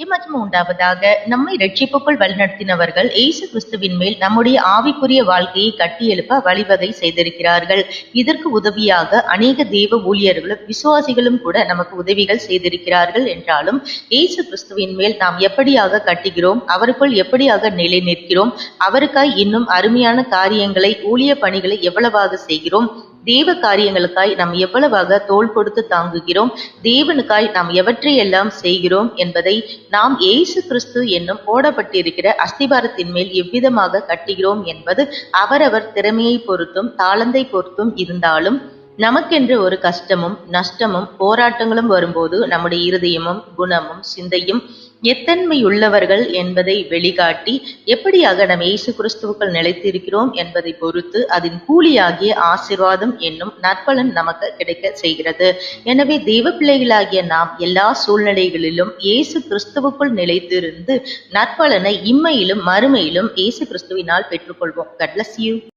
மகிமஜம் உண்டாவதாக நம்மை ரட்சிப்புக்குள் வழிநடத்தினவர்கள் இயேசு கிறிஸ்துவின் மேல் நம்முடைய ஆவிக்குரிய வாழ்க்கையை கட்டியெழுப்ப வழிவகை செய்திருக்கிறார்கள். இதற்கு உதவியாக அநேக தெய்வ ஊழியர்களும் விசுவாசிகளும் கூட நமக்கு உதவிகள் செய்திருக்கிறார்கள் என்றாலும் இயேசு கிறிஸ்துவின் மேல் நாம் எப்படியாக கட்டுகிறோம்? அவருக்குள் எப்படியாக நிலை நிற்கிறோம்? அவருக்காய் இன்னும் அருமையான காரியங்களை ஊழிய பணிகளை எவ்வளவாக செய்கிறோம்? தேவ காரியங்களுக்காய் நாம் எவ்வளவாக தோள் கொடுத்து தாங்குகிறோம் தேவனுக்காய் நாம் எவற்றையெல்லாம் செய்கிறோம் என்பதை நாம் ஏசு கிறிஸ்து என்னும் போடப்பட்டிருக்கிற அஸ்திபாரத்தின் மேல் எவ்விதமாக கட்டுகிறோம் என்பது அவரவர் திறமையை பொறுத்தும் தாளந்தை பொறுத்தும் இருந்தாலும் நமக்கென்று ஒரு கஷ்டமும் நஷ்டமும் போராட்டங்களும் வரும்போது நம்முடைய இருதயமும் குணமும் சிந்தையும் எத்தன்மையுள்ளவர்கள் என்பதை வெளிக்காட்டி எப்படியாக நம் இயேசு கிறிஸ்துவுக்குள் நிலைத்திருக்கிறோம் என்பதை பொறுத்து அதன் கூலியாகிய ஆசிர்வாதம் என்னும் நற்பலன் நமக்கு கிடைக்க செய்கிறது. எனவே தெய்வ பிள்ளைகளாகிய நாம் எல்லா சூழ்நிலைகளிலும் இயேசு கிறிஸ்துவுக்குள் நிலைத்திருந்து நற்பலனை இம்மையிலும் மறுமையிலும் இயேசு கிறிஸ்துவினால் பெற்றுக்கொள்வோம். கட்லஸ் யூ